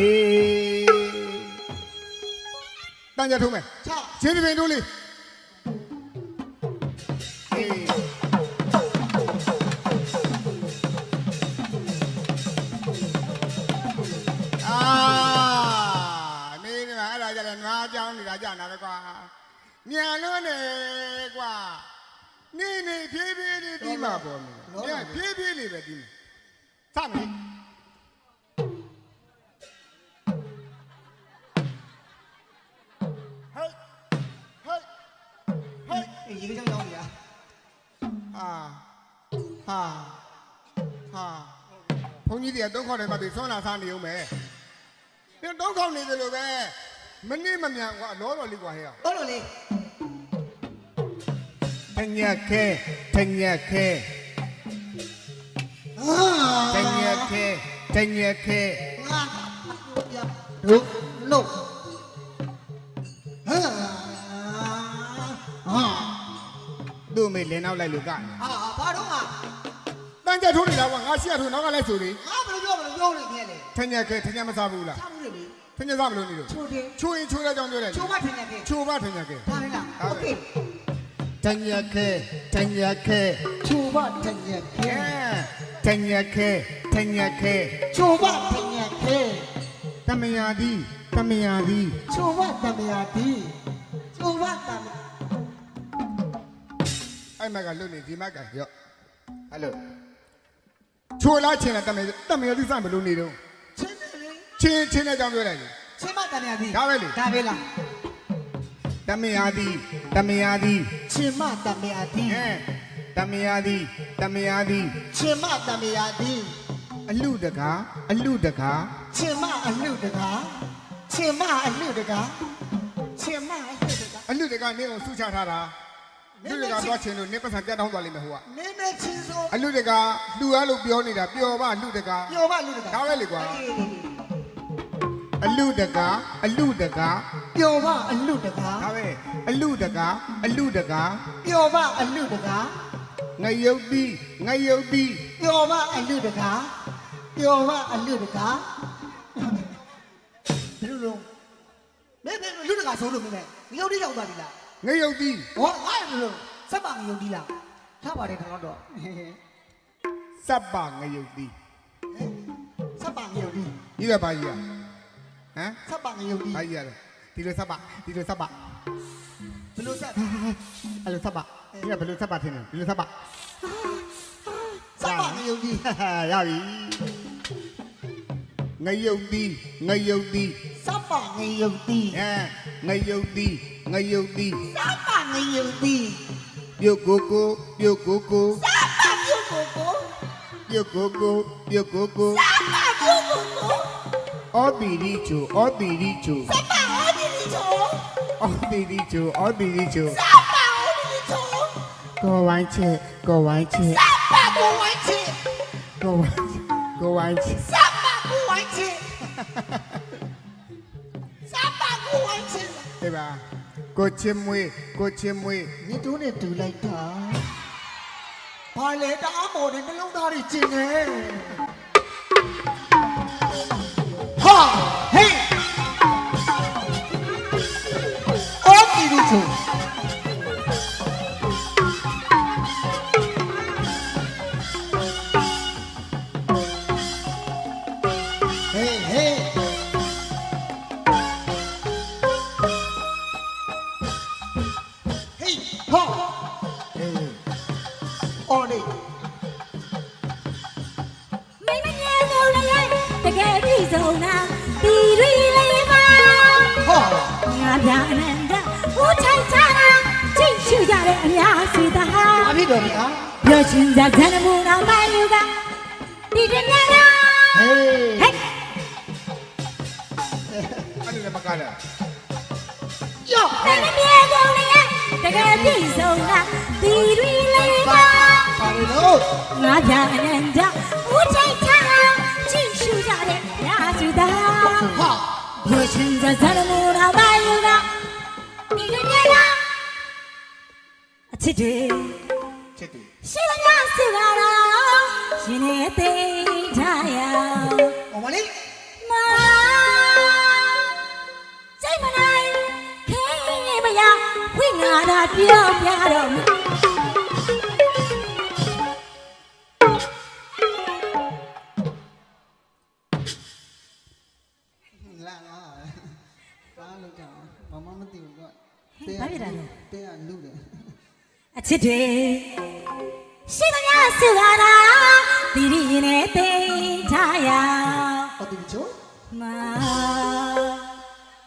ေးတန်ကြထုံးမယ်ချခြေပင်တို့လေးအေးအာမင်းကအဲ့ဒါကြတယ်နွားကြောင်းနေတာကြာနာပဲကွာမြန်လွန်းနေကွာနေနေဖြည်းဖြည်းလေးပြီးမှာပေါ့မင်းမြန်ဖြည်းဖြည်းလေးပဲပြီးမှာစမယ် ကြီးတွေကတုံးခေါက်တယ်မှပြီးဆွမ်းလာစားနေအောင်မယ်ဒီတုံးခေါက်နေတယ်လို့ပဲမနစ်မမြန်ကွာလောတော်လေးကွာဟဲ့ဟုတ်လို့လေတညက်ခဲတညက်ခဲအာတညက်ခဲတညက်ခဲငါပြဒုလို့ဟာဟာသူ့မေလင်းနောက်လိုက်လို့ကဟာဘာတော့ငါတန်ကြထိုးနေတာကွာငါရှေ့ကထိုးနောက်ကလိုက်ဆိုလေငါဘယ်လို ပြောမလဲပြောနေခဲ့လေ တညက်ခဲတညက်မစားဘူးလား ချမှုလေလေ တညက်စားမလို့နေလို့ ချိုးတယ် ချိုးရင်ချိုးရကြောင်းပြောတယ် ချိုးမထင်ခဲ့ ချိုးပါတညက်ခဲ ဒါလေလားโอเค တညက်ခဲတညက်ခဲ ချိုးမထင်ခဲ့ ကဲတညက်ခဲတညက်ခဲ ချိုးမထင်ခဲ့ တမယာဒီတမယာဒီ ချိုးမတမယာဒီချိုးမတမ အဲ့မကလွတ်နေဒီမကရော့အဲ့လို ချိုးလားချင်းလားတမယာတမယာဒီစမလို့နေတော့ချင်းတယ်လေချင်းချင်းနဲ့ကြောင်းပြောလိုက်လေချင်းမတမယာဒီဒါပဲလေဒါပဲလားတမယာဒီတမယာဒီချင်းမတမယာဒီအဲတမယာဒီတမယာဒီချင်းမတမယာဒီအလူတကားအလူတကားချင်းမအလှတကားချင်းမအလှတကားချင်းမအလှတကားအလူတကားနင်းကိုဆူချထားတာအ လူတကားသွားချင်းလို့နင်းပတ်စံပြတ်တောင်းသွားလိမ့်မယ်ဟိုကနင်းနဲ့ချင်းစိုးအလူတကားလူအားလို့ပြောနေတာပျော်ပါလူတကားပြောပါလှတကားဒါပဲလေကွာအလူတကားအလူတကားပြောပါအလှတကားဒါပဲအလူတကားအလူတကားပြောပါအလှတကားငရုတ်ပြီးငရုတ်ပြီးပြောပါအလှတကားပြောပါအလှတကားဘယ်လိုလုံးမင်းမင်းလှတကားဆိုလို့မင်းငရုတ်တိရောက်သွားပြီလား ငရုတ်ပြီးဟောငါ့လိုစက်ပါငရုတ်တိလားထားပါတယ်ထောင်တော့စပ်ပါငရုတ်ပြီးစက်ပါငရုတ်တိကြီးရပါကြီးရဟမ်စက်ပါငရုတ်တိဘာကြီးရတယ်ဒီလိုစပ်ပါဒီလိုစပ်ပါဘယ်လိုစက်အဲ့လိုစပ်ပါဒီကဘယ်လိုစပ်ပါထင်လဲဒီလိုစပ်ပါစက်ပါငရုတ်တိရပြီငရုတ်ပြီးငရုတ်ပြီးစက်ပါငရုတ်တိအဲငရုတ်ပြီး ငရုတ်ပြီးစက်ပါငရုတ်တိပြုတ်ကိုကိုပြုတ်ကိုကိုစက်ပါပြုတ်ကိုကိုပြုတ်ကိုကိုပြုတ်ကိုကိုစက်ပါပြုတ်ကိုကိုအော်ပီရီချူအော်ပီရီချူစက်ပါဟောဒီလီချိုအော်ပီရီချူအော်ပီရီချူစက်ပါဟောဒီလီချိုကိုဝိုင်းချစ်ကိုဝိုင်းချစ်စက်ပါကိုဝိုင်းချစ်ကိုဝိုင်းကိုဝိုင်းချစ်စက်ပါကိုဝိုင်းချစ်စက်ပါကိုဝိုင်းချစ်ဒီပါ ကိုချစ်မွေးကိုချစ်မွေးညီတို့နဲ့တူလိုက်တာဘာလဲတအားမော်တဲ့နှလုံးသားတွေကျင်နေဟာ နာမယူကဒီတညနာဟေးဟဲ့အဲ့ဒီလည်းမကားလားယောမင်းမငယ်ဆုံးလည်းတကယ်ပြီးဆုံးနာဒီရီလေးပါပါလေလို့ငါပြအနန္တဦးချိုင်ချတာကြည့်ရှုကြတဲ့အများစီသာဟာပြောရှင်ကြဇန်နမူနာမယူကဒီတညနာအချစ်တွေချစ်တယ်ရှိမငါစီပါတော့ ရှင်နေသိကြရဟောမလေးမာစိတ်မနိုင်ခင်ရင်မရဝိငါသာပြောင်းပြတော့မူလာလာပါလို့ကြောင်းဘာမှမသိဘူးတော့ဘာဖြစ်တာလဲတဲ့ကလူတယ်အချစ်တွေရှိမလားဆူလာတာ ဒီဒီရင်နဲ့သိချရဟောဒီချိုးမ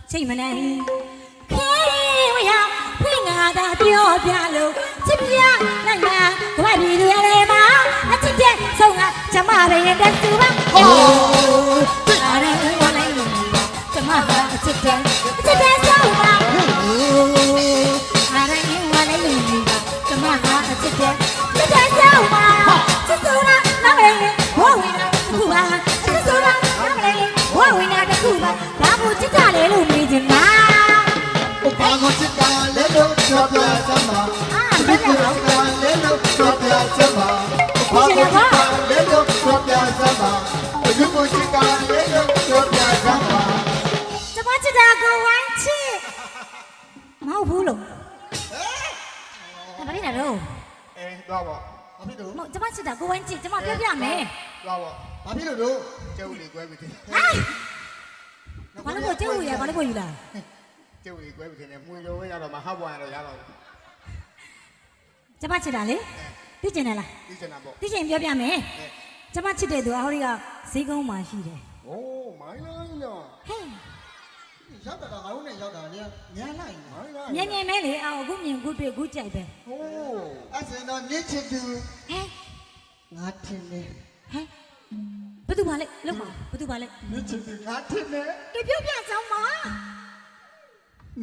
ချိန်မနိုင်ခေဝရဖိငါသာပြောပြလို့ချစ်ပြနိုင်မှာကဘာဒီတွေလည်းမအချစ်တဲ့ဆုံးကကျမပဲရဲ့တက်သူပါဟောအားရဝလိုက်လို့ကျမကအချစ်တဲ့အချစ်တဲ့ဆုံးက ကိုချစ်တာလဲလို့ပြောပြစမ်းပါအာဘာဘယ်ကိုလိုချစ်တာလဲလို့ပြောပြစမ်းပါဘာကိုချစ်တာလဲလို့ပြောပြစမ်းပါဘယ်ကိုချစ်တာလဲလို့ပြောပြစမ်းပါကျမချစ်တာကိုဝိုင်းချစ်မဟုတ်ဘူးလို့ဟဲ့ဘာလဲတော့အေးသွားပေါ့ဘာဖြစ်လို့မဟုတ်ကျမချစ်တာကိုဝိုင်းချစ်ကျမပြောပြမယ်သွားပေါ့ဘာဖြစ်လို့တို့ကျုပ်လေးကွဲပြီတင်ဟဲ့ဘာလို့ကိုကျုပ်ရဘာလို့ကိုယူလာ ကျုပ်လေးကွဲပြီတင်တယ်မှွေလိုပဲရတော့မဟပ်ပွားရတော့ရတော့ ကျမချစ်တာလေသိကျင်တယ်လား ဒီစနာပေါ့ သိကျင်ပြောပြမယ်ကျမချစ်တဲ့သူအဟောဒီကဈေးကုန်းမှာရှိတယ် โอ้မိုင်းလိုက်နော် ဟဲ့ ရောက်တာကငါတို့နဲ့ရောက်တာလေညမ်းလိုက်နော် မိုင်းလိုက် မြင်မြင်မဲလေအော်အခုမြင်အခုတွေ့အခုကြိုက်ပဲ โอ้ အဲ့စင်တော့မြစ်ချစ်သူ ဟဲ့ ငါထင်တယ် ဟဲ့ဘသူပါလဲလောက်ပါဘသူပါလဲ မြစ်ချစ်သူငါထင်တယ် ကပြောပြစမ်းပါ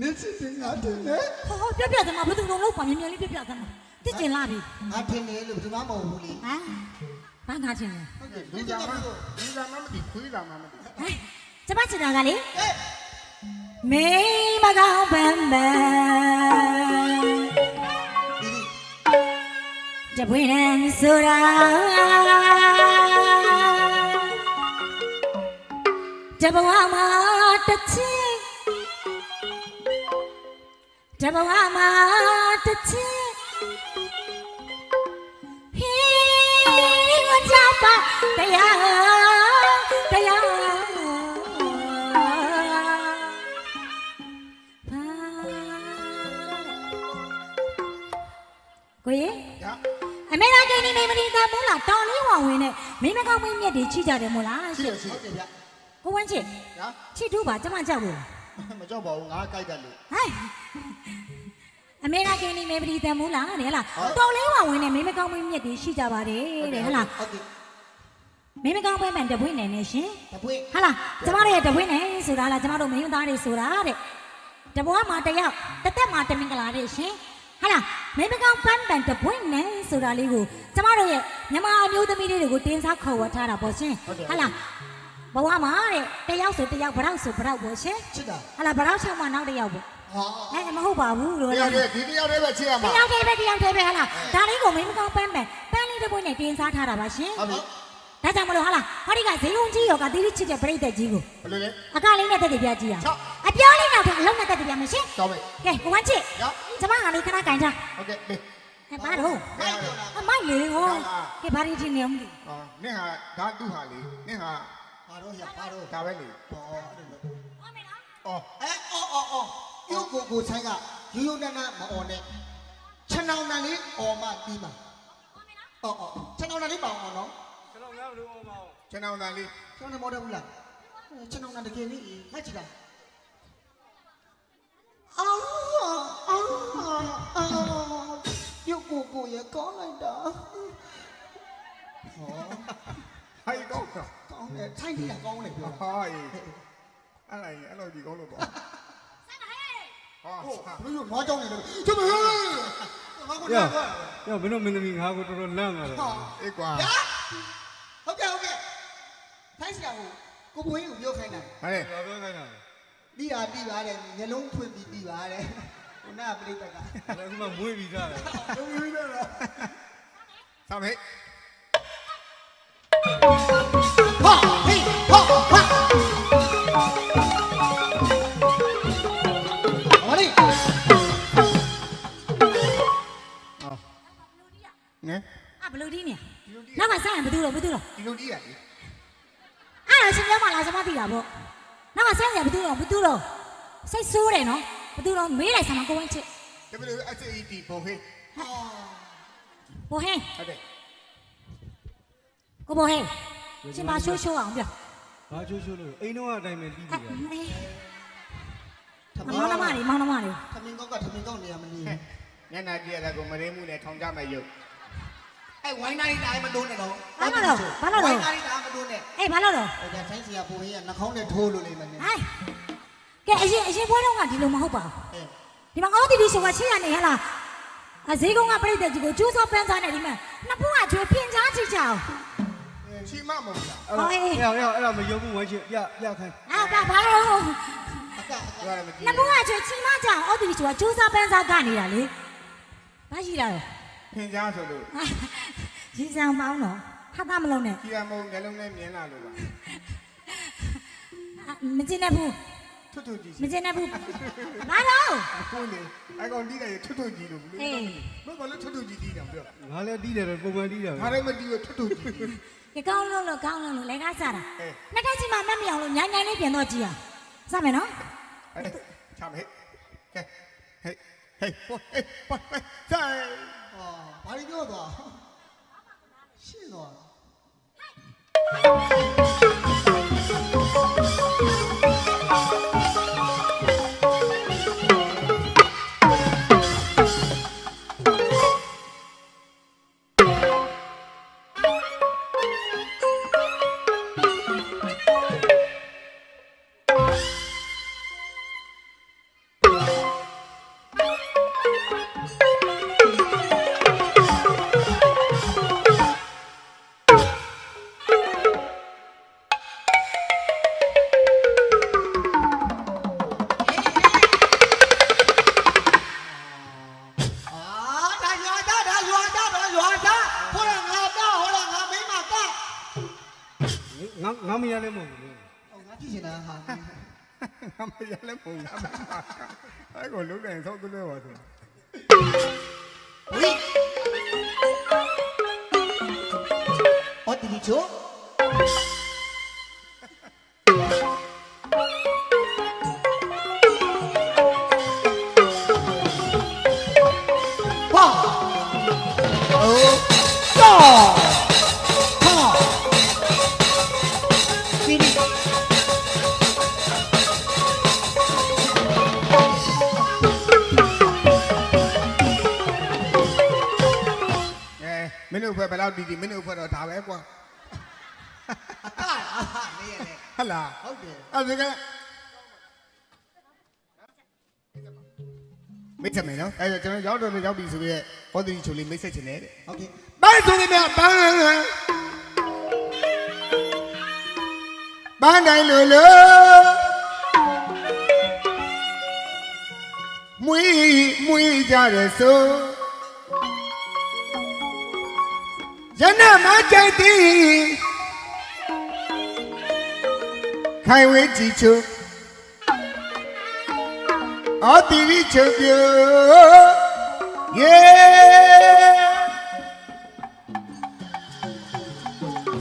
မြစ်ချစ်သူငါထင်တယ်ဟောပြောပြစမ်းပါဘသူလုံးလောက်ပါမြင်မြင်လေးပြောပြစမ်းပါသိကျင်လာပြီငါထင်တယ်လို့ဘယ်သူမှမဟုတ်ဘူးလေဟမ်ဘာငါချင်းလဲဟုတ်ကဲ့ဒီဒီကကမှမှာဒီကမှမသိခွေးလာမှမသိဟဲ့ကျမချစ်တာကလေအေးမေမကောင်းပန်းပန်းဒီဒီတပွင့်နဲ့ဆိုတာတဘဝမှာတစ်ချင်း တဘဝမှာတစ်ချင်းဟေးဝကြပါတရားတရားကိုရေရအမေရိကန်နေမေမဒီတာမလားတောင်လေးဝဝင်နဲ့မိမကောင်းမင်းမြက်တွေချိကြတယ်မို့လားရှိရရှိဟုတ်တယ်ဗျကိုဝမ်းချစ်ရချစ်တို့ပါကျမကြောက်လို့ မကြောက်ပါဘူးငါကြိုက်တယ်လို့ဟိုင်းအမေရိကန်နေမေမဒီတာမလားတဲ့ဟလားတောင်လေးဝဝင်နဲ့မိမကောင်းမင်းမြက်တွေရှိကြပါတယ်တဲ့ဟလားဟုတ်ကဲ့မိမကောင်းပဲမှန်တပွင့်နေနဲ့ရှင်တပွေးဟလားကျမတို့ရဲ့တပွင့်နေဆိုတာလားကျမတို့မင်းသားတွေဆိုတာတဲ့တဘွားမှာတယောက်တစ်သက်မှာတမင်္ဂလာတဲ့ရှင်ဟလားမိမကောင်းပန်းပန်တပွင့်နေဆိုတာလေးကိုကျမတို့ရဲ့မြမအမျိုးသမီးလေးတွေကိုတင်းစားခေါ်ဝတ်ထားတာပေါ့ရှင်ဟလား ဘဝမှာတဲ့တယောက်ဆိုတယောက်ဘရောက်ဆိုဘရောက်ပေါ့ရှင်ချစ်တာဟလာဘရောက်ချောင်းမှနောက်တစ်ယောက်ပေါ့ဟာအဲမဟုတ်ပါဘူးလို့တယောက်တည်းဒီတယောက်တည်းပဲချစ်ရတမှာယောက်တည်းပဲတယောက်တည်းပဲဟလာဒါလေးကိုမင်းမကောင်းပန်းပန်းပန်းလေးတစ်ပွင့်နဲ့တင်းစားထားတာပါရှင်ဟုတ်ပြီဒါကြောင့်မလို့ဟလာဟောဒီကဈေးုံကြီးရောကတိတိချစ်တဲ့ပြိတ္တကြီးကိုဘယ်လိုလဲအကလေးနဲ့တက်တပြကြည့်ရချောက်အပြောလေးနောက်ထပ်အလုံးနဲ့တက်တပြမရှင်ကြောက်ပဲကဲကိုဝမ်းချစ်ရကျမကလေးခဏကင်ထားဟုတ်ကဲ့လေဟဲ့ပါတော့ဟဲ့ဟဲ့အမိုက်လေဟောကဲဘာရီချင်းနေအောင်ဒီအော်နင့်ဟာဒါသူ့ဟာလေနင့်ဟာ ဘာတော့ရဘာတော့ဒါပဲလေဟောအဲ့လိုဟောမေနော်အော်အဲအော်အော်အော်ပြုတ်ကိုကိုဆိုင်ကရိုးရိုးနန်းနန်းမအော်နဲ့ခြံနောင်တန်လေးအော်မှပြီးပါအော်အော်ခြံနောင်တန်လေးပါအောင်နော်ကျွန်တော်တန်လေးကျွန်တော်မော်တယ်ဘူးလားခြံနောင်တန်တကယ်ကြီးလိုက်ကြည့်တာအော်အော်အော်ပြုတ်ကိုကိုရကောင်းလိုက်တာဟောဟိုက်ကောင်းတော့ ကောင်းတယ်ထိုင်းနေတာကောင်းတယ်ပြောဟာအေးအဲ့လိုက်အဲ့လိုဒီကောင်းလို့ပေါ့ဟာဟုတ်ဘလို့ငါကြောင်းနေတယ်ကျမဟဲ့ငါကို။လာ 야, ကွာ 야, မင်းတို့မင်းသမီးငါ့ကိုတော်တော်လန့်လာတယ်ဟာအေးကွာရဟုတ်ကဲ့ဟုတ်ကဲ့ထိုင်းစရာကိုကိုပွင့်ကိုပြောခိုင်းတာဟဲ့။ဘာပြောခိုင်းတာလဲပြီးပါပြီးပါတယ်မျက်လုံးဖွင့်ပြီးပြီးပါတယ်ခုနကပြိတ္တက။ဒါကမှမွေးပြီးသားတယ်လုံးဝနေလားဆောင်းမေး တော့ဘသူတော့ဒီလိုကြီးရလေအဲ့ဒါရှင်ပြောမှလားကျွန်မသိတာပေါ့နောက်ကဆန်းရဘသူတော့ဘသူတော့စိတ်ဆိုးတယ်နော်ဘသူတော့မေးလိုက်ဆံမကိုဝင်းချစ်တပည့်အစစ်အီတီဘုံဟင်းဘိုဟင်းဟုတ်တယ်ကိုဘိုဟင်းရှင်ပါရှိုးရှိုးအောင်ပြောဘာချိုးချိုးလို့အိမ်တော့အတိုင်းပဲပြီးပြီအဲ့လားမေးထမောင်နှမလေးမောင်နှမလေးထမင်းကောက်ကထမင်းကောက်နေရမနေညနာကြည့်ရတာကိုမရင်းမှုနဲ့ထောင်ကြမဲ့ရုပ် အဲ့ဝိုင်းနာရီတိုင်းမတိုးနဲ့တော့ဘာလို့တော့ဘာလို့ဝိုတော့င်းနာရီတိုင်းမတိုးနဲ့အေးဘာလို့တော့ဟိုကဆိုင်းစီကပုံရနှာခေါင်းနဲ့ထိုးလို့လိမ့်မယ်နဲ့ဟိုင်းကဲအရင်အရင်ဘွားတော့ကဒီလိုမဟုတ်ပါဘူးအဲဒီမှာအော်တီဗီဆိုကရှင်းရနေဟလားအဈေးကုန်းကပြိတ္တကြီးကိုကျိုးစောပန်းစားနေဒီမှာနှစ်ဖူးကကျွေးပြင်ချားချစ်ချအောင် ချီမမဟုတ်လားအဲ့ဒါအဲ့ဒါအဲ့ဒါမယုံဘူးဝိုင်းချစ်ရရခိုင်းအာကဘာလို့အကပြောရမကြည့်နှစ်ဖူးကကျွေးချီမကြအောင်အော်တီဗီဆိုကကျိုးစောပန်းစားကနေတာလေဘာရှိတာလဲဖင်ကြားဆိုလို့ ရင်းဆောင်ပေါင်းတော့ဟာကမလုံးနဲ့ကြည်ရမုံနှလုံးနဲ့မြင်လာလို့ပါမကျင်တဲ့ဘူးထွတ်ထွတ်ကြည့်မကျင်တဲ့ဘူးဘာလို့အခုနေအကောင်တီးတယ်ထွတ်ထွတ်ကြည့်လို့ဘလို့ဘယ်ကလည်းထွတ်ထွတ်ကြည့်တီးတယ်ပြောငါလည်းတီးတယ်တော့ပုံမှန်တီးတယ်ငါလည်းမတီးဘူးထွတ်ထွတ်ကြည့်ကကောင်းလို့လို့ကောင်းလို့လို့လည်းကားစားတာအဲနှစ်ထပ်ချင်းမှမတ်မအောင်လို့ညံညံလေးပြန်တော့ကြည့်အောင်စမယ်နော်အဲချမ်းဟဲ့ကဲဟဲ့ဟဲ့ဟိုဟဲ့ဟိုဟဲ့ဆိုင်ဟောဘာလို့ပြောသွားရှင်း သွားအာ ငါငါမရလည်းမဟုတ်ဘူးဟောငါကြည့်နေတာဟာငါမရလည်းပုံငါမအဲ့ကိုလုံးတယ်ဆောက်သွဲပါဆိုဝိဟောတီတီချို လောက်တီးတီးမင်းတို့ဖွဲ့တော့ဒါပဲကွာအကအာဟာနေရလေဟုတ်လားဟုတ်တယ်အဲ့ဒါကမိတ်ဆက်မယ်နော်အဲ့တော့ကျွန်တော်ရောက်တော့ရောက်ပြီဆိုပြီးဟောဒီချိုလေးမိတ်ဆက်ချင်တယ်တဲ့ဟုတ်ကဲ့ဘယ်ဆိုနေမြဘန်းဘန်းတိုင်းလို့လို့မွေးမွေးကြတယ်ဆို ရနမကြိုက်သည်ခိုင်ဝေးကြည့်ချိုအော်တီဗီချုပ်ပြို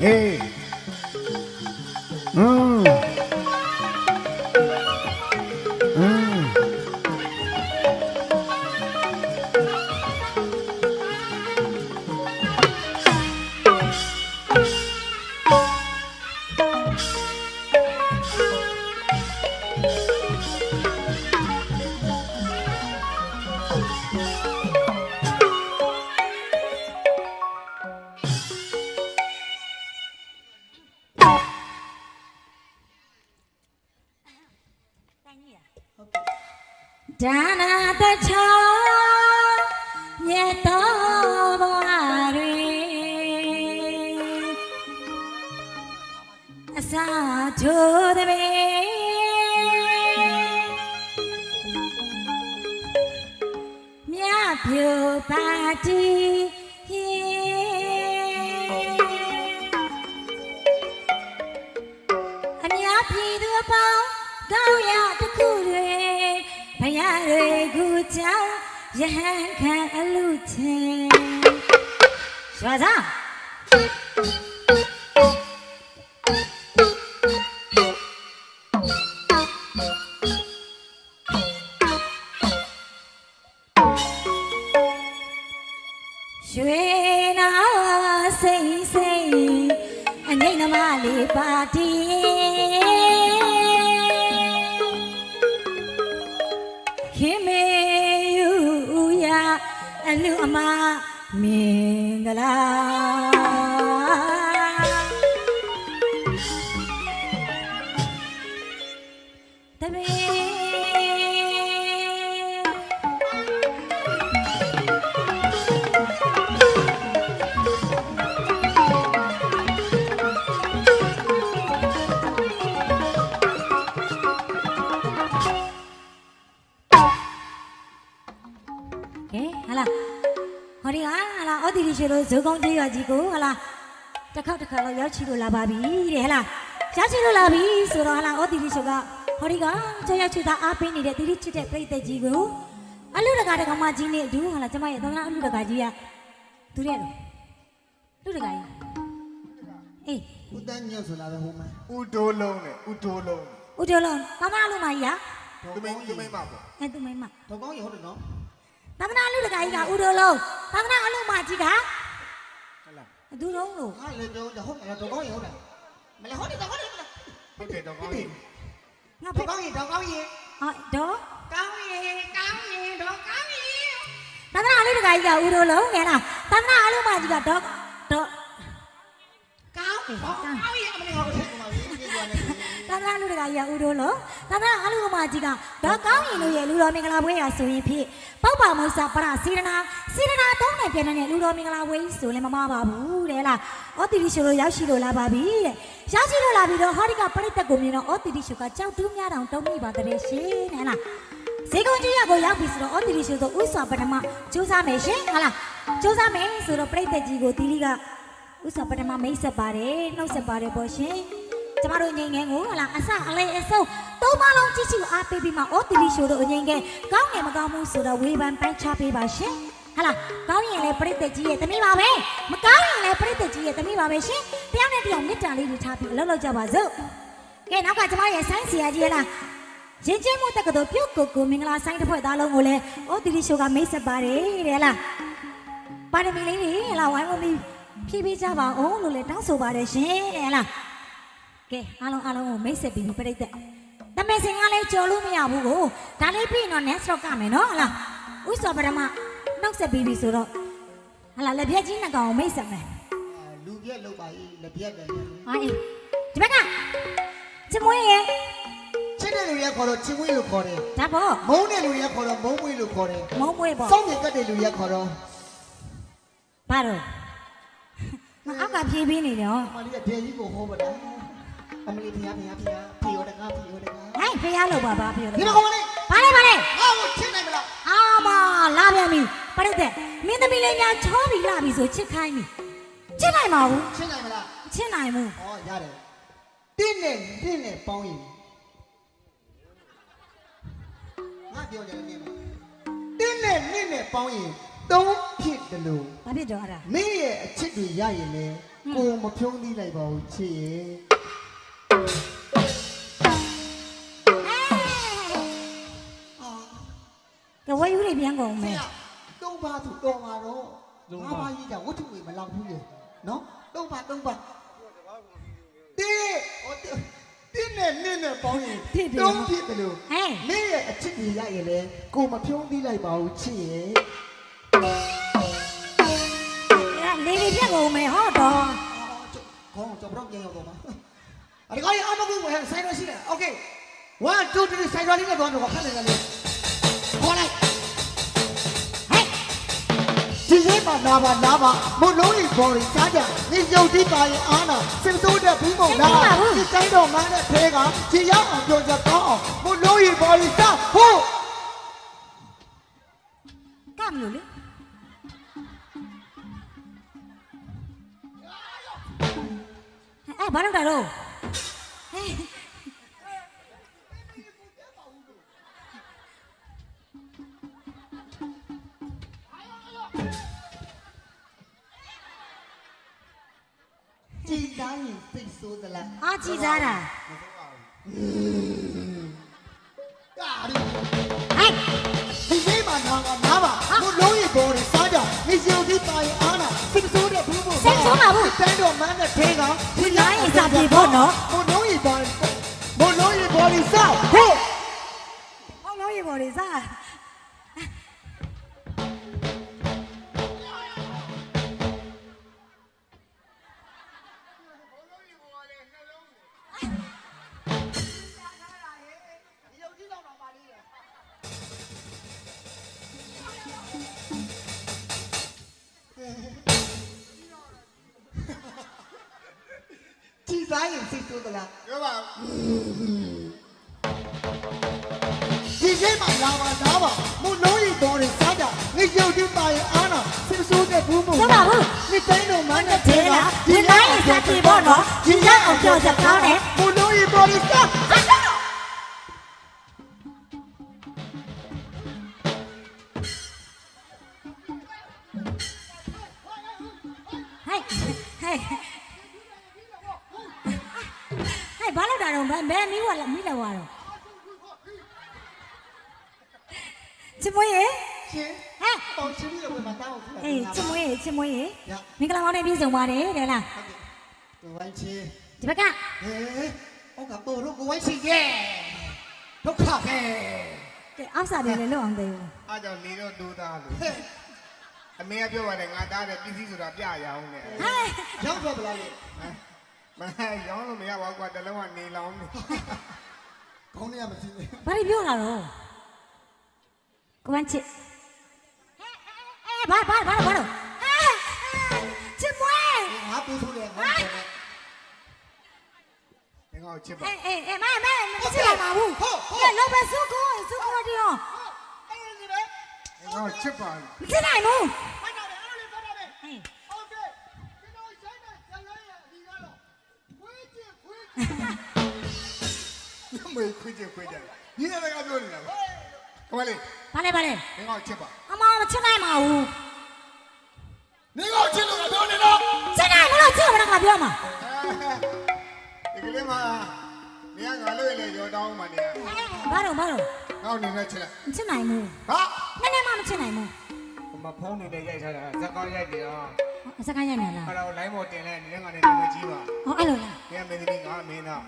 Yeah! ကိုကြောင်းယဟန်ခံအလူချင်းရွာသား ရီရှိလို့ဇိုးကောင်းကြီးရွာကြီးကိုဟာလာတစ်ခေါက်တစ်ခါတော့ရောက်ချီလို့လာပါပြီတဲ့ဟာလာရောက်ချီလို့လာပြီဆိုတော့ဟာလာအော်ဒီရီရှိကဟောဒီကကြောက်ရောက်ချီတာအားပေးနေတဲ့တိတိချစ်တဲ့ပြိတ္တကြီးကိုအလူတကာတကမကြီးနဲ့အတူဟာလာကျမရဲ့သံဃာအလူတကာကြီးကသူရဲ့လို့လူတကာကြီးအေးဦးတန်းညွတ်ဆိုတာပဲဟိုမှာဥတိုးလုံးနဲ့ဥတိုးလုံးဦးကျော်လုံးသံဃာအလူမကြီးကသူမိန်သူမိန်မပေါ့အဲသူမိမတော့ကောင်းရဟုတ်တယ်နော် သံဃာအလူတကာကြီးကဦးတော်လုံးသံဃာအလူမကြီးကဟုတ်လားအတူလုံးလို့ဟာလေတော့ဟုတ်တယ်တော့ကောင်းရဟုတ်တယ်မလဲဟုတ်တယ်တော့ဟုတ်တယ်ဟုတ်တယ်တော့ကောင်းပြီငါဖတော့က်ကောင်းရတော့ကောင်းရဟောတော့ကောင်းရကောင်းရတော့ကောင်းရသန္တနာလေးတကကြီးကဦးတို့လုံးငယ်လားသန္တနာအလုံးမကြီးကတော့တော့ကောင်းကောင်းရအမလေးဟောတယ်မှာဒီကွာ နေသန္တနာလူတကကြီးကဦးတို့လုံးသန္တနာအလုံးမကြီးကတော့ကောင်းရင်လို့ရဲ့လူတော်မင်္ဂလာပွဲရဆိုရင်ဖြစ်ပောက်ပါမုတ်စာပရစီရနာစီရနာသုံးနိုင်ပြန်တဲ့လူတော်မင်္ဂလာပွဲဆိုလည်းမမပါဘူးတဲ့လားအော်တီတီရှိုလို့ရောက်ရှိလို့လာပါပြီတဲ့ရောက်ရှိလို့လာပြီးတော့ဟောဒီကပရိသတ်ကိုမြင်တော့အော်တီတီရှိုကကြောက်တူးများတောင်တုံးမိပါတဲ့ရှင်တဲ့လားဈေးကုန်းကြီးရောက်ကိုရောက်ပြီဆိုတော့အော်တီရီရှိုဆိုဥစွာပထမစူးစမ်းမယ်ရှင်ဟာလားစူးစမ်းမယ်ဆိုတော့ပြိတ္တကြီးကိုတီလီကဥစွာပထမမိတ်ဆက်ပါတယ်နှုတ်ဆက်ပါတယ်ပေါ့ရှင် ကျမတို့ငိန်ငယ်ကိုဟာလားအစအလေးအစုံသုံးမလုံးကြည့်ချီအားပေးပြီးမှအော်တီရီရှိုတို့အငိန်ငယ်ကောင်းငယ်မကောင်းဘူးဆိုတော့ဝေဖန်ပိုင်းချပေးပါရှင်ဟာလားကောင်းရင်လည်းပြိတ္တကြီးရဲ့တမိပါပဲမကောင်းရင်လည်းပြိတ္တကြီးရဲ့တမိပါပဲရှင်တယောက်နဲ့တယောက်မေတ္တာလေးတွေထားပြီးအလုပ်လုပ်ကြပါစို့ကဲနောက်ကကျမရဲ့ဆိုင်းစီယာကြီးဟလားရင်ကျင်းမှုတက္ကသိုလ်ပြုတ်ကိုကိုမင်္ဂလာဆိုင်တစ်ဖွဲ့သားလုံးကိုလည်းအိုတီလီရှိုကမိတ်ဆက်ပါတယ်တဲ့လားပါရမီလေးတွေဟလာဝိုင်းဝန်းပြီးဖြည်းဖြည်းကြပါအောင်လို့လည်းတောင်းဆိုပါတယ်ရှင်တဲ့လား ကဲအားလုံးအားလုံးကိုမိတ်ဆက်ပြီးပြိတ္တတမေစင်ကလည်းကြော်လို့မရဘူးကိုဒါလေးပြီးတော့ next rock ကမယ်နော်ဟလားဥစ္စာပရမနှုတ်ဆက်ပြီးပြီဆိုတော့ဟလာလက်ပြက်ကြီးနှစ်ကောင်ကိုမိတ်ဆက်မယ်လူပြက်လောက်ပါ၏လက်ပြက်တယ်ဟာအေးဒီဘက်ကချမွေးရဲ့ချစ်တဲ့လူရဲ့ခေါ်တော့ချင်းဝေးလို့ခေါ်တယ်ဒါပေါ့မုန်းတဲ့လူရဲ့ခေါ်တော့မုန်းဝေးလို့ခေါ်တယ်မုံမွေးပေါ့စောင့်နေကတ်တဲ့လူရဲ့ခေါ်တော့ဘာတော့ငါအောက်ကပြေးပြီးနေတယ်ဟောအမလေးကဒဲကြီးကိုဟောပါလား အမလေးဖျားဖျားဖျားဖေရောတကားဖေရောတကားဟဲ့ဖះလို့ပါဘာဖះလို့ဒီမှာခေါ်မလေးဘာလဲဘာလဲငါ့ကိုချစ်နိုင်မလားအာမလာပြန်ပြီပရိသတ်မင်းသမီးလေးများချောပြီလာပြီဆိုချစ်ခိုင်းပြီချစ်နိုင်ပါဘူးချစ်နိုင်မလားချစ်နိုင်ဘူးဩရတယ်တင်းနဲ့တင်းနဲ့ပေါင်းရင်ငါပြောကြတယ်နေမှာတင်းနဲ့နင့်နဲ့ပေါင်းရင်သုံးဖြစ်တယ်လို့ဘာဖြစ်တော့အဲ့ဒါမင်းရဲ့အချစ်တွေရရင်လေကိုမဖြုံးသီးလိုက်ပါဘူးချစ်ရဲ့ ပြန်ကုန်မယ် သုံးပါသူတော်ပါတော့ငါးပါးကြီးကဝတ္ထုတွေမလောက်ဘူးလေနော်သုံးပါသုံးပါတင်းဟောတင်းနဲ့နင့်နဲ့ပေါင်းရင်သုံးဖြစ်တယ်လို့ ဟဲ့ မင်းရဲ့အချစ်တွေရရင်လေကိုမဖြုံးသီးလိုက်ပါဘူးချစ်ရဲ့ လေလေပြန်ကုန်မယ်ဟောတော့ ခေါင်းကြောက်တော့ပြန်ရောက်တော့မှာအဲ့ဒီကောင်အမကူဝယ်ဆိုင်ရရှိတယ်โอเค1 2 3ဆိုင်ရလေးနဲ့တော့တော့ခက်နေတယ်လေခေါ်လိုက် ဟဲ့ ဒီရေးမှာနာပါနာပါမလုံးကြီးပေါ်ရင်စားကြနေရုပ်တိပါရင်အားနာစင်စိုးတဲ့ဘူးမုံနာဒီတိုင်းတော်မှန်းတဲ့ဖေးကဒီရောက်အောင်ပြောကြကောင်းအောင်မလုံးကြီးပေါ်ရင်စားဟုတ်ကမလို့လေအဲ့ဘာလို့တာတော့ ဟာကြည်စားတာကာရီဟဲ့ဒီစိတ်မှာနာကနားပါဘုလုံးရေပေါ်နေစားကြနေရုံဒီပါရင်အားနာစစ်စိုးတဲ့ဘူးဘူးစစ်စိုးမှာဘူးတန်းတော်မန်းတဲ့ထဲကဒီလိုင်းစားပြေဖို့နော်ဘုလုံးရေပေါ်ဘုလုံးရေပေါ်နေစားဟုတ်ဘုလုံးရေပေါ်နေစား ဘာလို့တာတော့ဘယ်ဘယ်မီးဝါလာမီးလာဝါတော့ချစ်မွေးရေရှင်ဟဲ့ပေါ်ရှင်ပြီးတော့မှာတောင်းဖို့အေးချစ်မွေးရေချစ်မွေးရေရမင်္ဂလာပေါင်းနဲ့ပြည့်စုံပါတယ်တဲ့လားကိုဝိုင်းချင်းဒီဘက်ကဟဲဟုတ်ကပေါ်တော့ကိုဝိုင်းချင်းရဲ့ဒုက္ခပဲကဲအောက်စာတွေလည်းလွတ်အောင်သေးဘူးအားကြောင့်နေတော့တူသားလို့အမေကပြောပါတယ်ငါသားတဲ့ပစ္စည်းဆိုတာပြရအောင်နဲ့ဟဲ့ရောက်တော့ဗလားလေမ ရောင်းလို့မရပါဘူးကွာတလုံးကနေလောင်းနေခေါင်းထဲကမသိဘူးဘာလို့ပြောတာတော့ကိုဝမ်းချစ်အဲဘာဘာဘာဘာလို့အဲချစ်မွေးငါပူဆိုးတယ်ငါပြောတယ်ငါ့ကိုချစ်ပါအေးအေးအေးမမမချစ်ပါဘူးကဲလောဘစုကိုစုကိုတီရောအဲ့ဒီပဲငါ့ကိုချစ်ပါမချစ်နိုင်ဘူး မေခွေးချစ်ခွေးချစ်ညီလည်းကပြောနေတာကမလေးဘာလဲဘာလဲငါ့ကိုချစ်ပါအမမချစ်နိုင်ပါဘူးနေငါ့ကိုချစ်လို့ပြောနေတော့ချစ်နိုင်မလို့ချစ်မလားငါပြောမှာဒီကလေးမနေငါလို့လေရောတောင်းမှနေဘာတော့ဘာတော့ငါ့နေနဲ့ချစ်လိုက်မချစ်နိုင်ဘူးဟာနည်းနည်းမှမချစ်နိုင်ဘူးဟိုမှာဖုန်းနေတဲ့ရိုက်ထားတာဇက်ကောင်းရိုက်တယ်တော့အစကရိုက်နေလားအဲ့တော့ line ပေါ်တင်လဲနေငါနဲ့နာမည်ကြီးပါဟောအဲ့လိုလားနေမင်းသမီးငါမင်းသား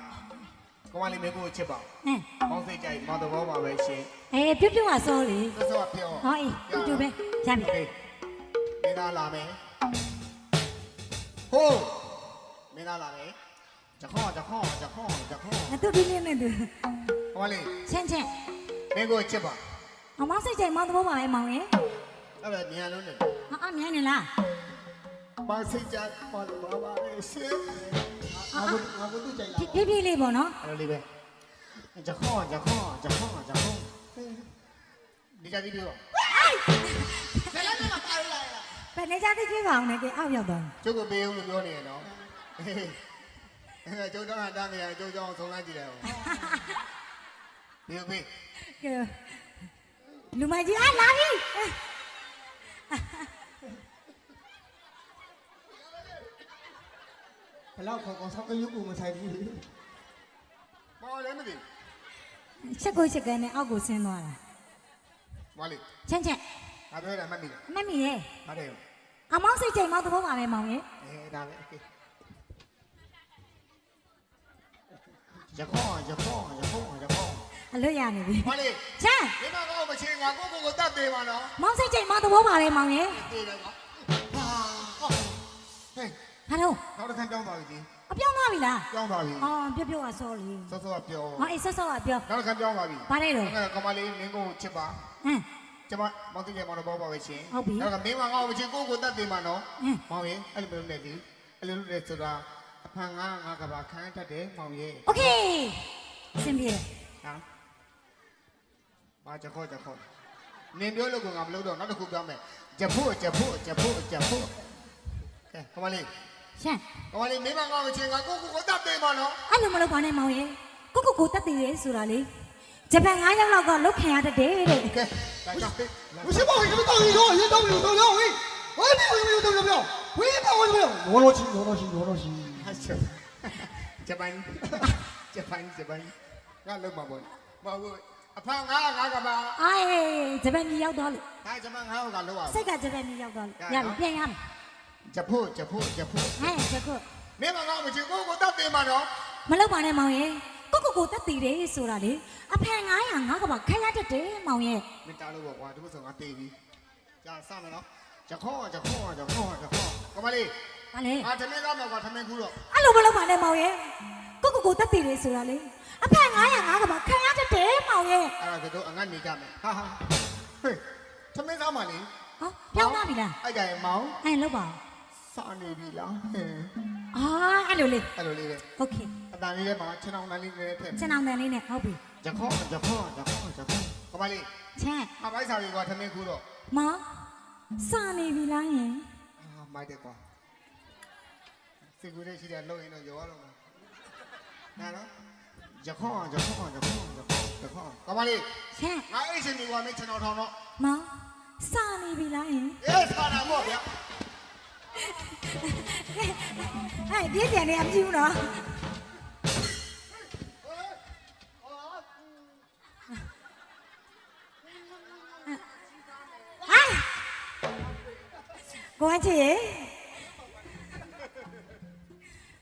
ကမလေးမင်းကိုချစ်ပါအဲပေါင်းစိတ်ကြိုက်မောင်တော်ဘောပါပဲရှင်အေးပြုတ်ပြုတ်ကစောလေသစ္စာပြောဟောအေးပြုတ်ပြုတ်ပဲရပြီမင်းသားလာမယ်ဟိုးမင်းသားလာမယ်ကြခေါကြခေါကြခေါကြခေါအတူတူနေနေသူကမလေးချင်းချင်းမင်းကိုချစ်ပါအမောင်စိတ်ချိန်မောင်သဘောပါပဲမောင်ရဲ့အဲ့ဒါမြန်လုံးနေဟာအမြန်နေလားပေါင်းစိတ်ကြိုက်မောင်တော်ဘောပါပဲရှင် ငါကငါကသူ့ကြိုက်လာပြေးပြေးလေးပေါ့နော်အဲ့လိုလေးပဲကြခေါကြခေါကြခေါကြခေါဒီကြပြီးပြောဇလန်းမှာပါရလာရဘယ်နေကြသိပြေးပါအောင်လဲကဲအောက်ရောက်တော့ကျုပ်ကပေးဦးလို့ပြောနေရနော်အဲ့ကျုပ်တော့တားနေရကျုပ်ကြောင်းဆုံးလိုက်ကြည့်လိုက်အောင်ဒီပေးကဲလူမကြီးအာလာပြီ ဘလောက်ခေါ်ခေါ်ဆောက်ကရုပ်ကိုမဆိုင်ဘူးလေ မော်လည်းမသိ ချက်ကိုချက်ကနေအောက်ကိုဆင်းသွားတာ မော်လေး ချင်းချင်း ငါပြောတာမှတ်မိလား မမီရဲ့ မတ်တယ် အမောင်စိတ်ချိန်မောင်သဘောပါပဲမောင်ရဲ့ အဲဒါပဲโอเคရခေါရခေါရခေါရခေါ အလွတ်ရနေပြီ မော်လေး ချမ်း ဒီမှာကောမချင်းငါကိုကိုကိုတတ်သေးပါနော် မောင်စိတ်ချိန်မောင်သဘောပါပဲမောင်ရဲ့ သေးတယ်ကောဟာဟေး ဟာတော့ နောက်တစ်ခါကြောင်းသွားပြီ အပြောင်းသွားပြီလား ကြောင်းသွားပြီ အော်ပြုတ်ပြုတ်ကစောလေ စောစောပြော ဟောအေးဆော့ဆော့ကပြော နောက်တစ်ခါကြောင်းသွားပြီ ဘာလဲတော့ ငါကမလေးမင်းကိုချစ်ပါ ဟမ် ကျမမောင်တိကျမောင်တော့ပါပဲရှင် ဟုတ်ပြီ နောက်ကမင်းမငါ့ကိုချင်းကိုကိုတတ်သေးမှာနော် ဟမ် မောင်ရဲ့အဲ့လိုမျိုးနဲ့ဒီအဲ့လိုနဲ့ဆိုတာအဖန်ငါငါကဘာခံတတ်တယ်မောင်ရဲ့ โอเคစင်ပြေတယ် ဟာဘာချက်ခေါ်ချက်ခေါ်နင်ပြောလို့ကငါမလုပ်တော့နောက်တစ်ခုပြောမယ်ချက်ဖို့ချက်ဖို့ချက်ဖို့ချက်ဖို့ကဲကမလေး ရှမ်းဟောလေမင်းမငေါ့မချင်းကကိုကိုကိုတတ်တယ်မနော်အဲ့လိုမလုပ်ပါနဲ့မောင်ရဲ့ကိုကိုကိုတတ်တယ်ရဲ့ဆိုတာလေဂျပန်9ရောက်လောက်ကလုတ်ခံရတတ်တယ်တဲ့ကဲဒါကြောင့်မရှိပါဘူးကတော့ရေတော့ရေတော့ရေတော့ရေဝေးပြီးရေတော့ရေတော့ဝေးပါဝင်လို့ဘောလို့ချင်းဘောလို့ချင်းဘောလို့ချင်းဟာချက်ဂျပန်ဂျပန်ဂျပန်ငါလုံးမှာပေါ့မဟုတ်အဖငါငါကပါအေးဂျပန်ကြီးရောက်တော့လို့ဒါဂျပန်ငါ့ကိုကလောက်ပါစိတ်ကဂျပန်ကြီးရောက်တော့လို့ရပြီပြန်ရမယ် ဂျဖို့ဂျဖို့ဂျဖို့ဟဲ့ချက်ခုမင်းမကောင်းမချင်ကိုကိုတတ်တယ်မှာနော်မလောက်ပါနဲ့မောင်ရဲ့ကိုကိုကိုတက်တည်တယ်ဆိုတာလေအဖေ900ငါကပါခဲရတတ်တယ်မောင်ရဲ့မင်းတားလို့ပေါ့ကွာဒီဘက်ဆိုငါတေးပြီကြာစမယ်နော်ဂျခေါဂျခေါဂျခေါဂျခေါကမလေးဗာလေအာသမင်းသားတော့ကွာသမင်းကူတော့အဲ့လိုမလောက်ပါနဲ့မောင်ရဲ့ကိုကိုကိုတက်တည်တယ်ဆိုတာလေအဖေ900ငါကပါခဲရတတ်တယ်မောင်ရဲ့အဲ့ဒါကတော့အငတ်နေကြမယ်ဟာဟာဟေးသမင်းသားမလေးဟောပြောင်းသွားပြီလားအဲ့ကြရင်မောင်အဲ့လောက်ပါ စနေပြီလားဟဲ့ အာအဲ့လိုလေ အဲ့လိုလေးပဲ โอเค အတန်လေးထဲမှာခြေထောက်တန်းလေးနဲ့ထည့် စင်အောင်တန်လေးနဲ့ဟုတ်ပြီ ဂျခေါဂျခေါဂျခေါဂျခေါကမလေး ချမ်း အပိုက်စာပြီကွာသမင်းကူတော့ မောင်စာနေပြီလားယင် အာမိုက်တယ်ကွာစီကူလေးရှိတယ်လုံရင်တော့ရောရတော့မှာနားနော်ဂျခေါဂျခေါဂျခေါဂျခေါဂျခေါကမလေး ချမ်း ငါအိတ်ရှင်ဒီကွာမင်းခြေထောက်ထောင်တော့ မောင်စာနေပြီလားယင် အေးဆာနာမော့ဗျာ ဟဲ့ပြည့်ပြန်နေအမကြည့်ဘူးနော်ဟိုင်းကိုအချေ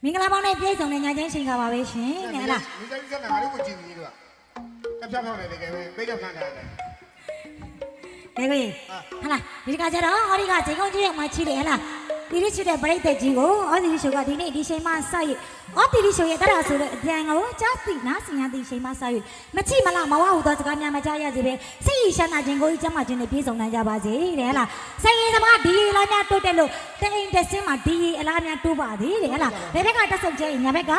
မင်္ဂလာပေါင်းနဲ့ပြည့်စုံတဲ့ညချင်းချိန်ခါပါပဲရှင်ငယ်လားမင်းတိုင်းစက်နာငါတို့ကိုကြည့်နေတော့အဖြောက်ဖြောက်နေတယ်ကဲပဲပိတ်တော့ခံထားတယ်ကဲကိုကြီးဟာလားဒီကကြတော့ဟောဒီကဂျေကုန်းကြီးရဲ့မှာချီတယ်ဟလား တီရီချစ်တဲ့ပရိသတ်ကြီးကိုအော်တီရီရှိုးကဒီနေ့ဒီချိန်မှစရအော်တီရီရှိုးရဲ့တရဆိုတဲ့အပြန်ကိုကြားသိနားစင်ရသည့်ချိန်မှစရမချိမလားမဝဟုသောစကားများမကြားရစေပဲစိတ်ရရှမ်းသာခြင်းကိုကြီးကျမ်းမာခြင်းနဲ့ပြည့်စုံနိုင်ကြပါစေတဲ့ဟလားဆိုင်ရင်သမားဒီရီလားများတိုးတက်လို့တိမ်တဆင်းမှာဒီရီအလားများတိုးပါသေးတဲ့ဟလားဘယ်ဘက်ကတက်ဆုပ်ကျဲညာဘက်က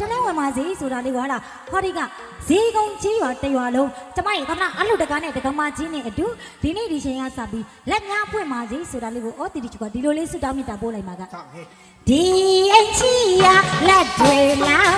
တလဲဝင်ပါစေဆိုတာလေးကဟာလားဟောဒီကဈေးကုန်းကြီးရွာတရွာလုံးကျမရဲ့သမနာအလှတကားနဲ့တကမာကြီးနဲ့အတူဒီနေ့ဒီချိန်ကစပြီးလက်များပွင့်ပါစေဆိုတာလေးကိုအော်တီတီချူကဒီလိုလေးစွတောင်းမြတ်တာပို့လိုက်ပါကဆောင်းဟေးဒီအိမ်ချီရလက်တွေလား